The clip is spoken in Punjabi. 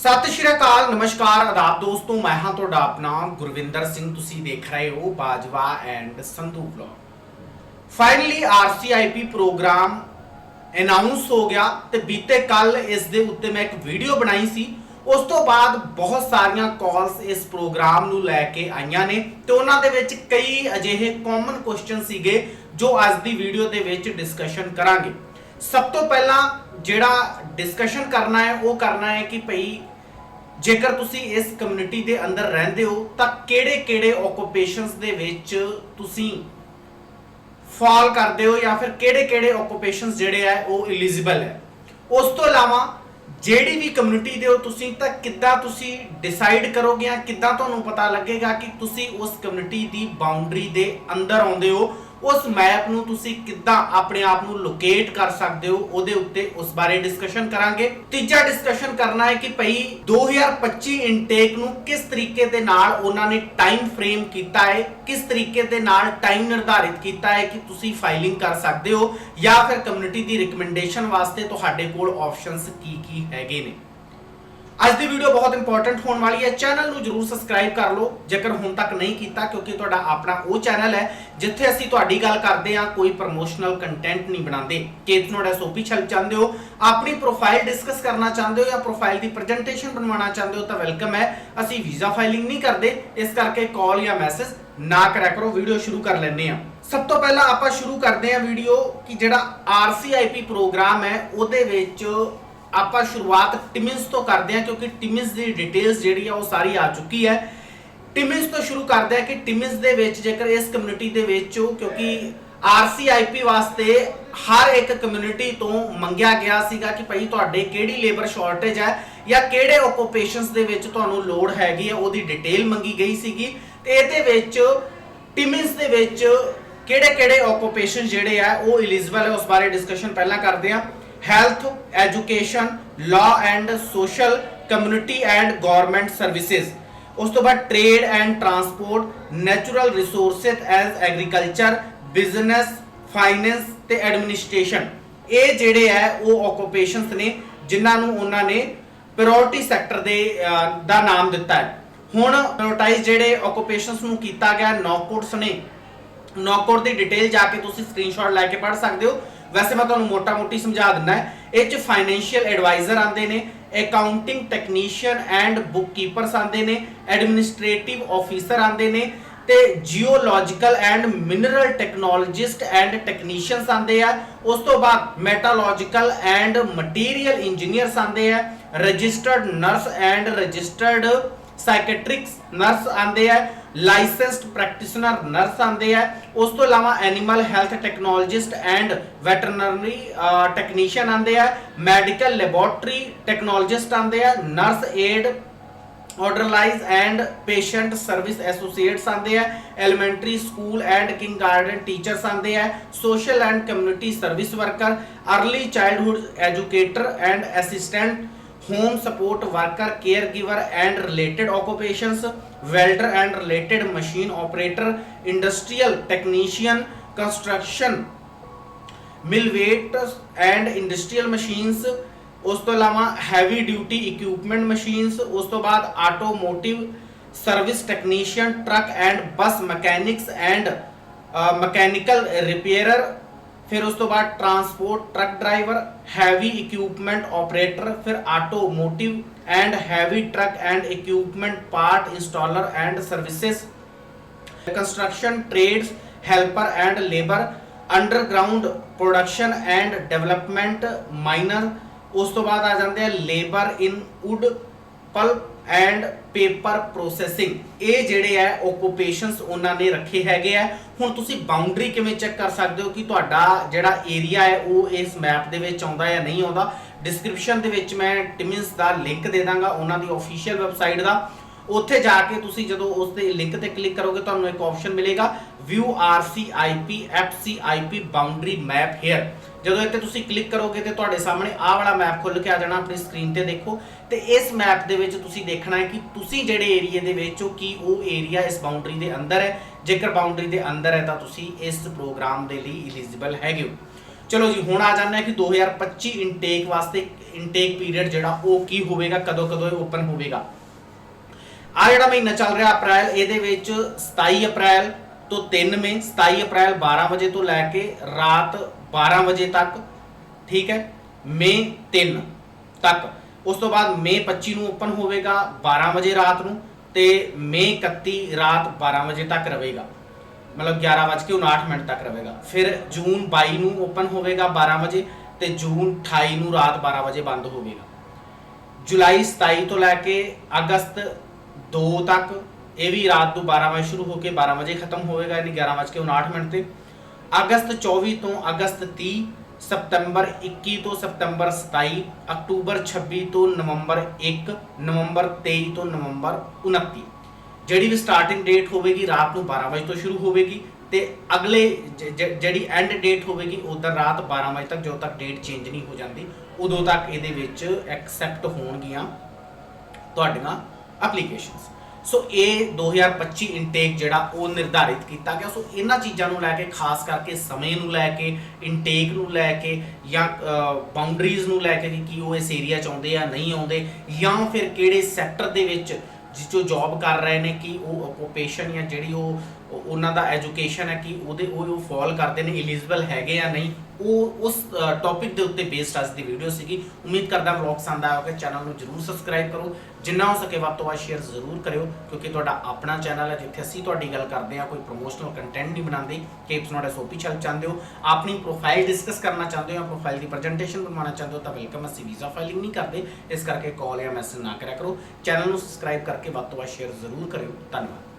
ਸਤਿ ਸ਼੍ਰੀ ਅਕਾਲ, ਨਮਸਕਾਰ, ਆਦਾਬ ਦੋਸਤੋ, ਮੈਂ ਹਾਂ ਤੁਹਾਡਾ ਆਪਣਾ ਗੁਰਵਿੰਦਰ ਸਿੰਘ, ਤੁਸੀਂ ਦੇਖ ਰਹੇ ਹੋ Bajwa and Sandhu vlog. Finally RCIP program announce ਹੋ ਗਿਆ ਤੇ ਬੀਤੇ ਕੱਲ ਇਸ ਦੇ ਉੱਤੇ ਮੈਂ ਇੱਕ ਵੀਡੀਓ ਬਣਾਈ ਸੀ। ਉਸ ਤੋਂ ਬਾਅਦ ਬਹੁਤ ਸਾਰੀਆਂ ਕਾਲਸ ਇਸ ਪ੍ਰੋਗਰਾਮ ਨੂੰ ਲੈ ਕੇ ਆਈਆਂ ਨੇ ਤੇ ਉਹਨਾਂ ਦੇ ਵਿੱਚ ਕਈ ਅਜਿਹੇ ਕਾਮਨ ਕੁਐਸਚਨ ਸੀਗੇ ਜੋ ਅੱਜ ਦੀ ਵੀਡੀਓ ਦੇ ਵਿੱਚ ਡਿਸਕਸ਼ਨ ਕਰਾਂਗੇ। ਸਭ ਤੋਂ ਪਹਿਲਾਂ ਜਿਹੜਾ ਡਿਸਕਸ਼ਨ ਕਰਨਾ ਹੈ, ਉਹ ਕਰਨਾ ਹੈ ਕਿ ਭਈ ਜੇਕਰ ਤੁਸੀਂ ਇਸ ਕਮਿਊਨਿਟੀ ਦੇ ਅੰਦਰ ਰਹਿੰਦੇ ਹੋ, ਤਾਂ ਕਿਹੜੇ-ਕਿਹੜੇ ਓਕੂਪੇਸ਼ਨਸ ਦੇ ਵਿੱਚ ਤੁਸੀਂ ਫਾਲ ਕਰਦੇ ਹੋ ਜਾਂ ਫਿਰ ਕਿਹੜੇ-ਕਿਹੜੇ ਓਕੂਪੇਸ਼ਨਸ ਜਿਹੜੇ ਆ, ਉਹ ਐਲੀਜੀਬਲ ਹੈ? ਉਸ ਤੋਂ ਇਲਾਵਾ ਜਿਹੜੀ ਵੀ ਕਮਿਊਨਿਟੀ ਦੇ ਹੋ ਤੁਸੀਂ, ਤਾਂ ਕਿੱਦਾਂ ਤੁਸੀਂ ਡਿਸਾਈਡ ਕਰੋਗੇ ਜਾਂ ਕਿੱਦਾਂ ਤੁਹਾਨੂੰ ਪਤਾ ਲੱਗੇਗਾ ਕਿ ਤੁਸੀਂ ਉਸ ਕਮਿਊਨਿਟੀ ਦੀ ਬਾਉਂਡਰੀ ਦੇ ਅੰਦਰ ਆਉਂਦੇ ਹੋ? ਉਸ ਮੈਪ ਨੂੰ ਤੁਸੀਂ ਕਿੱਦਾਂ ਆਪਣੇ ਆਪ ਨੂੰ ਲੋਕੇਟ ਕਰ ਸਕਦੇ ਹੋ, ਉਹਦੇ ਉੱਤੇ ਉਸ ਬਾਰੇ ਡਿਸਕਸ਼ਨ ਕਰਾਂਗੇ। ਤੀਜਾ ਡਿਸਕਸ਼ਨ ਕਰਨਾ ਹੈ ਕਿ ਭਈ 2025 ਇਨਟੇਕ ਨੂੰ ਕਿਸ ਤਰੀਕੇ ਦੇ ਨਾਲ ਉਹਨਾਂ ਨੇ ਟਾਈਮ ਫਰੇਮ ਕੀਤਾ ਹੈ, ਕਿਸ ਤਰੀਕੇ ਦੇ ਨਾਲ ਟਾਈਮ ਨਿਰਧਾਰਿਤ ਕੀਤਾ ਹੈ ਕਿ ਤੁਸੀਂ ਫਾਈਲਿੰਗ ਕਰ ਸਕਦੇ ਹੋ, ਜਾਂ ਫਿਰ ਕਮਿਊਨਿਟੀ ਦੀ ਰਿਕਮੈਂਡੇਸ਼ਨ ਵਾਸਤੇ ਤੁਹਾਡੇ ਕੋਲ ਆਪਸ਼ਨਸ ਕੀ ਕੀ ਹੈਗੇ ਨੇ। ਅੱਜ ਦੀ ਵੀਡੀਓ ਬਹੁਤ ਇੰਪੋਰਟੈਂਟ ਹੋਣ ਵਾਲੀ ਹੈ। ਚੈਨਲ ਨੂੰ ਜਰੂਰ ਸਬਸਕ੍ਰਾਈਬ ਕਰ ਲਓ। ਜੇਕਰ ਹੁਣ ਤੱਕ ਨਹੀਂ ਕੀਤਾ, ਕਿਉਂਕਿ ਤੁਹਾਡਾ ਆਪਣਾ ਉਹ ਚੈਨਲ ਹੈ, ਜਿੱਥੇ ਅਸੀਂ ਤੁਹਾਡੀ ਗੱਲ ਕਰਦੇ ਹਾਂ, ਕੋਈ ਪ੍ਰੋਮੋਸ਼ਨਲ ਕੰਟੈਂਟ ਨਹੀਂ ਬਣਾਉਂਦੇ। ਕਿ ਤੁਹਾਨੂੰ ਐਸਓਪੀ ਛਲ ਚਾਹੁੰਦੇ ਹੋ? ਆਪਣੀ ਪ੍ਰੋਫਾਈਲ ਡਿਸਕਸ ਕਰਨਾ ਚਾਹੁੰਦੇ ਹੋ ਜਾਂ ਪ੍ਰੋਫਾਈਲ ਦੀ ਪ੍ਰੈਜੈਂਟੇਸ਼ਨ ਬਣਵਾਉਣਾ ਚਾਹੁੰਦੇ ਹੋ, ਤਾਂ ਵੈਲਕਮ ਹੈ। ਅਸੀਂ ਵੀਜ਼ਾ ਫਾਈਲਿੰਗ ਨਹੀਂ ਕਰਦੇ। ਇਸ ਕਰਕੇ ਕਾਲ ਜਾਂ ਮੈਸੇਜ ਨਾ ਕਰਿਆ ਕਰੋ। ਵੀਡੀਓ ਸ਼ੁਰੂ ਕਰ ਲੈਂਦੇ ਹਾਂ। ਸਭ ਤੋਂ ਪਹਿਲਾਂ ਆਪਾਂ ਸ਼ੁਰੂ ਕਰਦੇ ਹਾਂ ਵੀਡੀਓ ਕਿ ਜਿਹੜਾ ਆਰਸੀਆਈਪੀ ਪ੍ਰੋਗਰਾਮ ਹੈ, ਉਹਦੇ ਵਿੱਚ ਆਪਾਂ ਸ਼ੁਰੂਆਤ ਟਿਮਿੰਸ ਤੋਂ ਕਰਦੇ ਹਾਂ, ਕਿਉਂਕਿ ਟਿਮਿੰਸ ਦੀ ਡਿਟੇਲਸ ਜਿਹੜੀ ਆ ਉਹ ਸਾਰੀ ਆ ਚੁੱਕੀ ਹੈ। ਟਿਮਿੰਸ ਤੋਂ ਸ਼ੁਰੂ ਕਰਦੇ ਹਾਂ ਕਿ ਟਿਮਿੰਸ ਦੇ ਵਿੱਚ ਜੇਕਰ ਇਸ ਕਮਿਊਨਿਟੀ ਦੇ ਵਿੱਚ ਕਿਉਂਕਿ ਆਰਸੀਆਈਪੀ ਵਾਸਤੇ ਹਰ ਇੱਕ ਕਮਿਊਨਿਟੀ ਤੋਂ ਮੰਗਿਆ ਗਿਆ ਸੀਗਾ ਕਿ ਭਾਈ ਤੁਹਾਡੇ ਕਿਹੜੀ ਲੇਬਰ ਸ਼ਾਰਟੇਜ ਹੈ ਜਾਂ ਕਿਹੜੇ ਓਕੂਪੇਸ਼ਨਸ ਦੇ ਵਿੱਚ ਤੁਹਾਨੂੰ ਲੋੜ ਹੈਗੀ ਹੈ, ਉਹਦੀ ਡਿਟੇਲ ਮੰਗੀ ਗਈ ਸੀਗੀ। ਤੇ ਇਹਦੇ ਵਿੱਚ ਟਿਮਿੰਸ ਦੇ ਵਿੱਚ ਕਿਹੜੇ ਕਿਹੜੇ ਓਕੂਪੇਸ਼ਨ ਜਿਹੜੇ ਆ, ਉਹ ਐਲੀਜੀਬਲ ਹੈ, ਉਸ ਬਾਰੇ ਡਿਸਕਸ਼ਨ ਪਹਿਲਾਂ ਕਰਦੇ ਹਾਂ। Health education law and social community and government services ਉਸ ਤੋਂ ਬਾਅਦ trade and transport natural resources as agriculture business finance ਤੇ ਐਡਮਿਨਿਸਟ੍ਰੇਸ਼ਨ ਇਹ ਜਿਹੜੇ ਹੈ ਉਹ ਓਕੂਪੇਸ਼ਨਸ ਨੇ ਜਿਨ੍ਹਾਂ ਨੂੰ ਉਹਨਾਂ ਨੇ ਪ੍ਰਾਇੋਰਟੀ ਸੈਕਟਰ ਦੇ ਦਾ ਨਾਮ ਦਿੱਤਾ ਹੈ। ਹੁਣ ਪ੍ਰਾਇੋਰਟਾਈਜ਼ ਜਿਹੜੇ ਓਕੂਪੇਸ਼ਨਸ ਨੂੰ ਕੀਤਾ ਗਿਆ ਨੌਕਆਊਟਸ ਨੇ। ਨੌਕਆਊਟ ਦੀ ਡਿਟੇਲ ਜਾ ਕੇ ਤੁਸੀਂ ਸਕਰੀਨਸ਼ਾਟ ਲੈ ਕੇ ਪੜ੍ਹ ਸਕਦੇ ਹੋ। ਵੈਸੇ ਮੈਂ ਤੁਹਾਨੂੰ ਮੋਟਾ-ਮੋਟੀ ਸਮਝਾ ਦਿੰਦਾ ਹੈ, ਇਹ ਚ ਫਾਈਨੈਂਸ਼ੀਅਲ ਐਡਵਾਈਜ਼ਰ ਆਉਂਦੇ ਨੇ ਅਕਾਊਂਟਿੰਗ ਟੈਕਨੀਸ਼ੀਅਨ ਐਂਡ ਬੁੱਕਕੀਪਰਸ ਆਉਂਦੇ ਨੇ ਐਡਮਿਨਿਸਟ੍ਰੇਟਿਵ ਆਫੀਸਰ ਆਉਂਦੇ ਨੇ, ਤੇ geological and mineral technologist and technicians ਆਉਂਦੇ ਆ, ਉਸ ਤੋਂ ਬਾਅਦ ਮੈਟਾਲੋਜੀਕਲ ਐਂਡ ਮਟੀਰੀਅਲ ਇੰਜੀਨੀਅਰਸ ਆਉਂਦੇ ਆ registered nurse and registered psychiatric nurse ਆਉਂਦੇ ਆ ਲਾਇਸੈਂਸਡ ਪ੍ਰੈਕਟੀਸ਼ਨਰ ਨਰਸ ਆਉਂਦੇ ਆ। ਉਸ ਤੋਂ ਇਲਾਵਾ animal health technologist and veterinary technician ਆਉਂਦੇ ਆ। ਮੈਡੀਕਲ ਲੈਬੋਰੇਟਰੀ ਟੈਕਨੋਲੋਜਿਸਟ ਆਉਂਦੇ ਆ। Nurse aide, orderlies and patient service associates ਆਉਂਦੇ ਆ। Elementary school and kindergarten teachers ਆਉਂਦੇ ਆ। Social and community service worker early childhood educator and assistant home support worker caregiver and related occupations welder and related machine operator industrial technician construction millwright and industrial machines ਉਸ ਤੋਂ ਇਲਾਵਾ ਹੈਵੀ ਡਿਊਟੀ ਇਕਵਿਪਮੈਂਟ ਮਸ਼ੀਨਸ ਉਸ ਤੋਂ ਬਾਅਦ automotive service technician truck and bus mechanics and mechanical repairer ਫਿਰ ਉਸ ਤੋਂ ਬਾਅਦ transport truck driver heavy equipment operator ਫਿਰ automotive and heavy truck and equipment part installer and services construction trades helper and labour underground production and development miner ਉਸ ਤੋਂ ਬਾਅਦ ਆ ਜਾਂਦੇ ਆ labour in wood pulp and paper processing. ਇਹ ਜਿਹੜੇ ਆ ਓਕੂਪੇਸ਼ਨਸ ਉਹਨਾਂ ਨੇ ਰੱਖੇ ਹੈਗੇ ਆ ਹੁਣ ਤੁਸੀਂ ਬਾਉਂਡਰੀ ਕਿਵੇਂ ਚੈੱਕ ਕਰ ਸਕਦੇ ਹੋ ਕਿ ਤੁਹਾਡਾ ਜਿਹੜਾ ਏਰੀਆ ਹੈ, ਉਹ ਇਸ ਮੈਪ ਦੇ ਵਿੱਚ ਆਉਂਦਾ ਜਾਂ ਨਹੀਂ ਆਉਂਦਾ? ਡਿਸਕ੍ਰਿਪਸ਼ਨ ਦੇ ਵਿੱਚ ਮੈਂ ਟਿਮਿੰਸ ਦਾ ਲਿੰਕ ਦੇ ਦਾਂਗਾ, ਉਹਨਾਂ ਦੀ ਅਫੀਸ਼ੀਅਲ ਵੈਬਸਾਈਟ ਦਾ। ਉੱਥੇ ਜਾ ਕੇ ਤੁਸੀਂ ਜਦੋਂ ਉਸ ਦੇ ਲਿੰਕ ਤੇ ਕਲਿੱਕ ਕਰੋਗੇ, ਤੁਹਾਨੂੰ ਇੱਕ ਆਪਸ਼ਨ ਮਿਲੇਗਾ view RCIP FCIP boundary map here ਜਦੋਂ ਇੱਥੇ ਤੁਸੀਂ ਕਲਿੱਕ ਕਰੋਗੇ ਤੇ ਤੁਹਾਡੇ ਸਾਹਮਣੇ ਆਹ ਵਾਲਾ ਮੈਪ ਖੁੱਲ ਕੇ ਆ ਜਾਣਾ ਆਪਣੀ ਸਕਰੀਨ ਤੇ ਦੇਖੋ। ਤੇ ਇਸ ਮੈਪ ਦੇ ਵਿੱਚ ਤੁਸੀਂ ਦੇਖਣਾ ਹੈ ਕਿ ਤੁਸੀਂ ਜਿਹੜੇ ਏਰੀਆ ਦੇ ਵਿੱਚ ਹੋ, ਕੀ ਉਹ ਏਰੀਆ ਇਸ ਬਾਉਂਡਰੀ ਦੇ ਅੰਦਰ ਹੈ। ਜੇਕਰ ਬਾਉਂਡਰੀ ਦੇ ਅੰਦਰ ਹੈ ਤਾਂ ਤੁਸੀਂ ਇਸ ਪ੍ਰੋਗਰਾਮ ਦੇ ਲਈ ਐਲੀਜੀਬਲ ਹੈਗੇ ਹੋ। ਚਲੋ ਜੀ, ਹੁਣ ਆ ਜਾਂਦੇ ਹਾਂ ਕਿ 2025 ਇਨਟੇਕ ਵਾਸਤੇ ਇਨਟੇਕ ਪੀਰੀਅਡ ਜਿਹੜਾ ਉਹ ਕੀ ਹੋਵੇਗਾ ਕਦੋਂ ਕਦੋਂ ਇਹ ਓਪਨ ਹੋਵੇਗਾ। ਆ ਜਿਹੜਾ ਮਹੀਨਾ ਚੱਲ ਰਿਹਾ ਅਪ੍ਰੈਲ, ਇਹਦੇ ਵਿੱਚ 27 ਅਪ੍ਰੈਲ ਤੋਂ 3 ਮਈ 27 ਅਪ੍ਰੈਲ 12 ਵਜੇ ਤੋਂ ਲੈ ਕੇ ਰਾਤ 12 ਵਜੇ ਤੱਕ, ਠੀਕ ਹੈ? ਮਈ 3 ਤੱਕ। ਉਸ ਤੋਂ ਬਾਅਦ ਮਈ 25 ਨੂੰ ਓਪਨ ਹੋਵੇਗਾ 12 ਵਜੇ ਰਾਤ ਨੂੰ ਤੇ ਮਈ 31 ਰਾਤ 12 ਵਜੇ ਤੱਕ ਰਹੇਗਾ। ਮਤਲਬ 11:59 ਮਿੰਟ ਤੱਕ ਰਹੇਗਾ। ਫਿਰ ਜੂਨ 22 ਨੂੰ ਓਪਨ ਹੋਵੇਗਾ 12 ਵਜੇ ਤੇ ਜੂਨ 28 ਨੂੰ ਰਾਤ 12 ਵਜੇ ਬੰਦ ਹੋਵੇਗਾ। ਜੁਲਾਈ 27 ਤੋਂ ਲੈ ਕੇ ਅਗਸਤ 2 ਤੱਕ, ਇਹ ਵੀ ਰਾਤ ਨੂੰ 12 ਵਜੇ ਸ਼ੁਰੂ ਹੋ ਕੇ 12 ਵਜੇ ਖਤਮ ਹੋਵੇਗਾ, ਯਾਨੀ 11:59 ਮਿੰਟ ਤੇ। ਅਗਸਤ 24 ਤੋਂ ਅਗਸਤ 30 ਸਤੰਬਰ 21 ਤੋਂ ਸਤੰਬਰ 27 ਅਕਤੂਬਰ 26 ਤੋਂ ਨਵੰਬਰ 1 ਨਵੰਬਰ 23 ਤੋਂ ਨਵੰਬਰ 29 ਜਿਹੜੀ ਵੀ ਸਟਾਰਟਿੰਗ ਡੇਟ ਹੋਵੇਗੀ, ਰਾਤ ਨੂੰ 12 ਵਜੇ ਤੋਂ ਸ਼ੁਰੂ ਹੋਵੇਗੀ ਤੇ ਅਗਲੇ ਜਿਹੜੀ ਐਂਡ ਡੇਟ ਹੋਵੇਗੀ ਉਦੋਂ ਰਾਤ 12 ਵਜੇ ਤੱਕ ਜਦੋਂ ਤੱਕ ਡੇਟ ਚੇਂਜ ਨਹੀਂ ਹੋ ਜਾਂਦੀ, ਉਦੋਂ ਤੱਕ ਇਹਦੇ ਵਿੱਚ ਐਕਸੈਪਟ ਹੋਣਗੀਆਂ ਤੁਹਾਡੀਆਂ ਐਪਲੀਕੇਸ਼ਨਸ ਸੋ ਇਹ 2025 ਇਨਟੇਕ ਜਿਹੜਾ ਉਹ ਨਿਰਧਾਰਿਤ ਕੀਤਾ ਗਿਆ। ਸੋ ਇਹਨਾਂ ਚੀਜ਼ਾਂ ਨੂੰ ਲੈ ਕੇ, ਖਾਸ ਕਰਕੇ ਸਮੇਂ ਨੂੰ ਲੈ ਕੇ ਇਨਟੇਕ ਨੂੰ ਲੈ ਕੇ ਜਾਂ ਬਾਉਂਡਰੀਜ਼ ਨੂੰ ਲੈ ਕੇ ਕਿ ਕੀ ਉਹ ਇਸ ਏਰੀਆ ਚ ਆਉਂਦੇ ਆ ਨਹੀਂ ਆਉਂਦੇ ਜਾਂ ਫਿਰ ਕਿਹੜੇ ਸੈਕਟਰ ਦੇ ਵਿੱਚ ਜਿਸ ਜੋ ਜੌਬ ਕਰ ਰਹੇ ਨੇ, ਕਿ ਉਹ ਓਕੂਪੇਸ਼ਨ ਜਾਂ ਜਿਹੜੀ ਉਹ- ਉਹਨਾਂ ਦਾ ਐਜੂਕੇਸ਼ਨ ਹੈ ਕਿ ਉਹਦੇ ਉਹ ਉਹ ਫਾਲ ਕਰਦੇ ਨੇ ਐਲੀਜੀਬਲ ਹੈਗੇ ਆ ਨਹੀਂ। ਉਹ ਉਸ ਟੌਪਿਕ ਦੇ ਉੱਤੇ ਬੇਸਡ ਅੱਜ ਦੀ ਵੀਡੀਓ ਸੀਗੀ। ਉਮੀਦ ਕਰਦਾ ਵਲੌਗ ਪਸੰਦ ਆਇਆ ਹੋਵੇ ਚੈਨਲ ਨੂੰ ਜਰੂਰ ਸਬਸਕ੍ਰਾਈਬ ਕਰੋ। ਜਿੰਨਾ ਹੋ ਸਕੇ ਵੱਧ ਤੋਂ ਵੱਧ ਸ਼ੇਅਰ ਜ਼ਰੂਰ ਕਰਿਓ, ਕਿਉਂਕਿ ਤੁਹਾਡਾ ਆਪਣਾ ਚੈਨਲ ਹੈ, ਜਿੱਥੇ ਅਸੀਂ ਤੁਹਾਡੀ ਗੱਲ ਕਰਦੇ ਹਾਂ, ਕੋਈ ਪ੍ਰੋਮੋਸ਼ਨਲ ਕੰਟੈਂਟ ਨਹੀਂ ਬਣਾਉਂਦੇ। ਕੇਪਸ ਨੋਟ ਐਸਓਪੀ ਚੱਲ ਚਾਹੁੰਦੇ ਹੋ। ਆਪਣੀ ਪ੍ਰੋਫਾਈਲ ਡਿਸਕਸ ਕਰਨਾ ਚਾਹੁੰਦੇ ਹੋ ਜਾਂ ਪ੍ਰੋਫਾਈਲ ਦੀ ਪ੍ਰੈਜੈਂਟੇਸ਼ਨ ਬਣਵਾਉਣਾ ਚਾਹੁੰਦੇ ਹੋ, ਤਾਂ ਵੈਲਕਮ ਅਸੀਂ ਵੀਜ਼ਾ ਫਾਈਲਿੰਗ ਨਹੀਂ ਕਰਦੇ। ਇਸ ਕਰਕੇ ਕਾਲ ਜਾਂ ਮੈਸੇਜ ਨਾ ਕਰਿਆ ਕਰੋ। ਚੈਨਲ ਨੂੰ ਸਬਸਕ੍ਰਾਈਬ ਕਰਕੇ ਵੱਧ ਤੋਂ ਵੱਧ ਸ਼ੇਅਰ ਜ਼ਰੂਰ ਕਰਿਓ। ਧੰਨਵਾਦ।